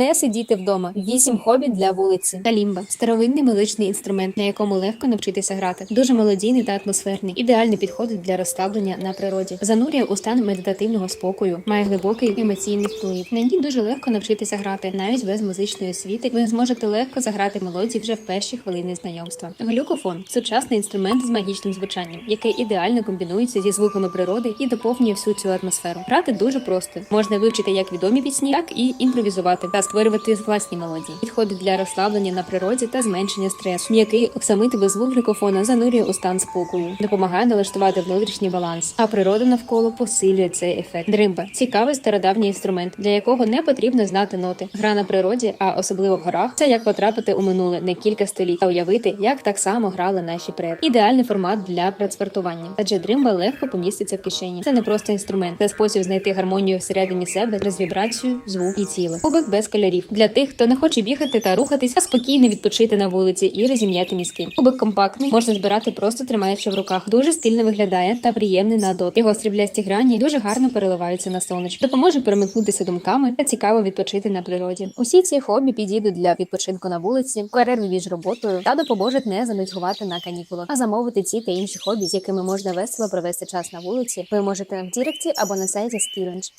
не сидіти вдома. Вісім хобі для вулиці. Калімба старовинний музичний інструмент, на якому легко навчитися грати. Дуже мелодійний та атмосферний. Ідеальний підходить для розслаблення на природі. Занурює у стан медитативного спокою, має глибокий емоційний вплив. На ній дуже легко навчитися грати, навіть без музичної освіти. Ви зможете легко заграти мелодії вже в перші хвилини знайомства. Глюкофон сучасний інструмент з магічним звучанням, який ідеально комбінується зі звуками природи і доповнює всю цю атмосферу. Грати дуже просто. Можна вивчити як відомі пісні, так і імпровізувати та створювати власні мелодії. Підходить для розслаблення на природі та зменшення стресу. М'який оксамитовий звук глюкофона занурює у стан спокою, допомагає налаштувати внутрішній баланс, а природа навколо посилює цей ефект. Дримба цікавий стародавній інструмент, для якого не потрібно знати ноти. Гра на природі, а особливо в горах, це як потрапити у минуле не кілька століть, а уявити, як так само грали наші предки. Ідеальний формат для працевартування, адже дримба легко поміститься в кишені. Це не просто інструмент, це спосіб знайти гармонію всередині себе через вібрацію, звук і тіло. Кубик без кольорів для тих, хто не хоче бігати та рухатись, а спокійно відпочити на вулиці і розім'яти мізки. Кубик компактний, можна збирати просто тримаючи в руках. Дуже стильно виглядає та приємний на дотик. Його сріблясті грані дуже гарно переливаються на сонечко. Допоможе перемикнутися думками та цікаво відпочити на природі. Усі ці хобі підійдуть для відпочинку на вулиці, перерви між роботою та допоможуть не занудьгувати на канікулах. А замовити ці та інші хобі, з якими можна весело провести час на вулиці, ви можете в Діректі або на сайті Skillenge.